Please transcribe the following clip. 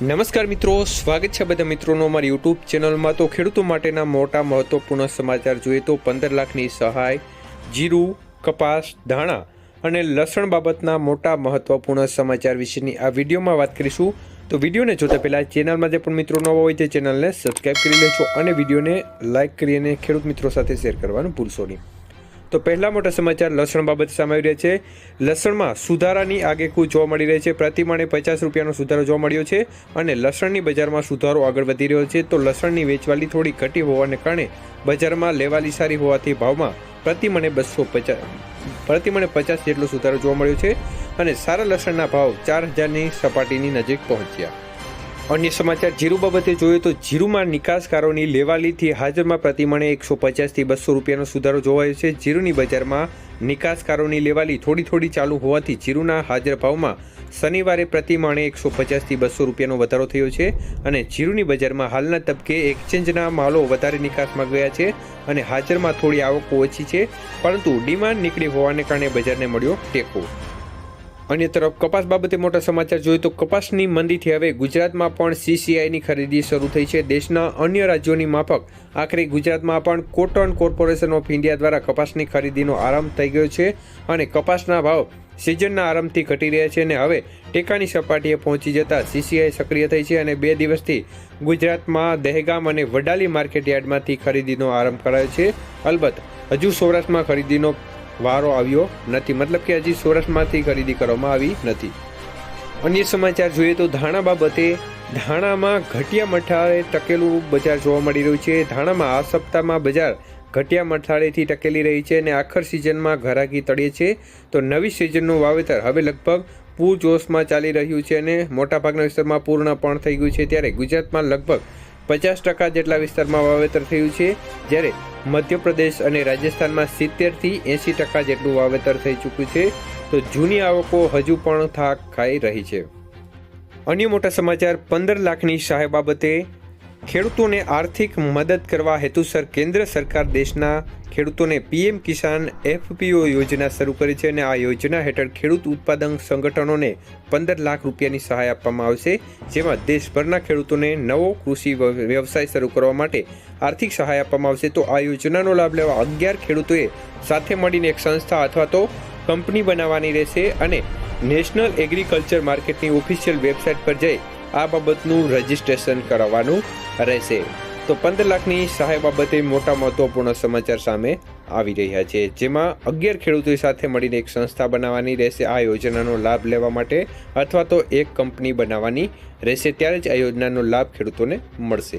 નમસ્કાર મિત્રો, સ્વાગત છે બધા મિત્રોનો અમારી યુટ્યુબ ચેનલમાં. તો ખેડૂતો માટેના મોટા મહત્વપૂર્ણ સમાચાર જોઈએ તો પંદર લાખની સહાય, જીરું, કપાસ, ધાણા અને લસણ બાબતના મોટા મહત્વપૂર્ણ સમાચાર વિશેની આ વિડીયોમાં વાત કરીશું. તો વિડીયોને જોતા પહેલાં ચેનલમાં જે પણ મિત્રો નવા હોય તે ચેનલને સબસ્ક્રાઈબ કરી લેજો અને વિડીયોને લાઇક કરી અને ખેડૂત મિત્રો સાથે શેર કરવાનું ભૂલશો નહીં. તો પહેલા મોટા સમાચાર, લસણ બાબત સામે આવી રહ્યા છે. લસણમાં સુધારાની આગેકૂ જોવા મળી રહી છે. પ્રતિમાણે પચાસ રૂપિયાનો સુધારો જોવા મળ્યો છે અને લસણની બજારમાં સુધારો આગળ વધી રહ્યો છે. તો લસણની વેચવાલી થોડી ઘટી હોવાને કારણે બજારમાં લેવાલી સારી હોવાથી ભાવમાં પ્રતિમણે બસો પચાસ પ્રતિમણે પચાસ જેટલો સુધારો જોવા મળ્યો છે અને સારા લસણના ભાવ ચાર હજારની સપાટીની નજીક પહોંચ્યા. અન્ય સમાચાર, જીરું બાબતે જોઈએ તો જીરુમાં નિકાસકારોની લેવાલીથી હાજરમાં પ્રતિમણે એકસો પચાસથી બસો રૂપિયાનો સુધારો જોવાયો છે. જીરુની બજારમાં નિકાસકારોની લેવાલી થોડી થોડી ચાલુ હોવાથી જીરુના હાજર ભાવમાં શનિવારે પ્રતિમાણે એકસો પચાસથી બસો રૂપિયાનો વધારો થયો છે અને જીરુની બજારમાં હાલના તબકે એક્સચેન્જના માલો વધારે નિકાસમાં ગયા છે અને હાજરમાં થોડી આવકો ઓછી છે, પરંતુ ડિમાન્ડ નીકળી હોવાને કારણે બજારને મળ્યો ટેકો. અન્ય તરફ, કપાસ બાબતે મોટા સમાચાર જોઈએ તો કપાસની મંદીથી હવે ગુજરાતમાં પણ સીસીઆઈની ખરીદી શરૂ થઈ છે. દેશના અન્ય રાજ્યોની માફક. આખરે ગુજરાતમાં પણ કોટન કોર્પોરેશન ઓફ ઇન્ડિયા દ્વારા કપાસની ખરીદીનો આરંભ થઈ ગયો છે અને કપાસના ભાવ સિઝનના આરંભથી ઘટી રહ્યા છે અને હવે ટેકાની સપાટીએ પહોંચી જતા સીસીઆઈ સક્રિય થઈ છે અને બે દિવસથી ગુજરાતમાં દહેગામ અને વડાલી માર્કેટ યાર્ડમાંથી ખરીદીનો આરંભ કરાયો છે. અલબત્ત, હજુ સૌરાષ્ટ્રમાં ખરીદીનો વારો આવ્યો નથી. મતલબ કે હજી સોરઠમાંથી ખરીદી કરવામાં આવી નથી. અન્ય સમાચાર જોઈએ તો ધાણા બાબતે ધાણામાં ઘટિયા મઠાળે ટકેલું બજાર જોવા મળી રહ્યું છે. ધાણામાં આ સપ્તાહમાં બજાર ઘટિયા મઠાળેથી ટકેલી રહી છે અને આખર સિઝનમાં ઘરાકી તળીએ છે. તો નવી સિઝનનું વાવેતર હવે લગભગ પૂરજોશમાં ચાલી રહ્યું છે અને મોટાભાગના વિસ્તારમાં પૂર્ણ પણ થઈ ગયું છે. ત્યારે ગુજરાતમાં લગભગ પચાસ ટકા જેટલા વિસ્તારમાં વાવેતર થયું છે, જ્યારે મધ્યપ્રદેશ અને રાજસ્થાનમાં સિત્તેરથી એંસી ટકા જેટલું વાવેતર થઈ ચૂક્યું છે, તો જૂની આવકો હજુ પણ થાક ખાઈ રહી છે. અન્ય મોટા સમાચાર, પંદર લાખની સહાય બાબતે ખેડૂતોને આર્થિક મદદ કરવા હેતુસર કેન્દ્ર સરકાર દેશના ખેડૂતોને પીએમ કિસાન એફપીઓ યોજના શરૂ કરી છે અને આ યોજના હેઠળ ખેડૂત ઉત્પાદન સંગઠનોને પંદર લાખ રૂપિયાની સહાય આપવામાં આવશે, જેમાં દેશભરના ખેડૂતોને નવો કૃષિ વ્યવસાય શરૂ કરવા માટે આર્થિક સહાય આપવામાં આવશે. તો આ યોજનાનો લાભ લેવા અગિયાર ખેડૂતોએ સાથે મળીને એક સંસ્થા અથવા તો કંપની બનાવવાની રહેશે અને નેશનલ એગ્રીકલ્ચર માર્કેટની ઓફિશિયલ વેબસાઇટ પર જઈ આ બાબતનું રજિસ્ટ્રેશન કરાવવાનું રહેશે. તો પંદર લાખની સહાય બાબતે મોટા મહત્વપૂર્ણ સમાચાર સામે આવી રહ્યા છે. જેમાં અગિયાર ખેડૂતો સાથે મળીને એક સંસ્થા બનાવવાની રહેશે. આ યોજનાનો લાભ લેવા માટે અથવા તો એક કંપની બનાવવાની રહેશે. ત્યારે જ આ યોજનાનો લાભ ખેડૂતોને મળશે.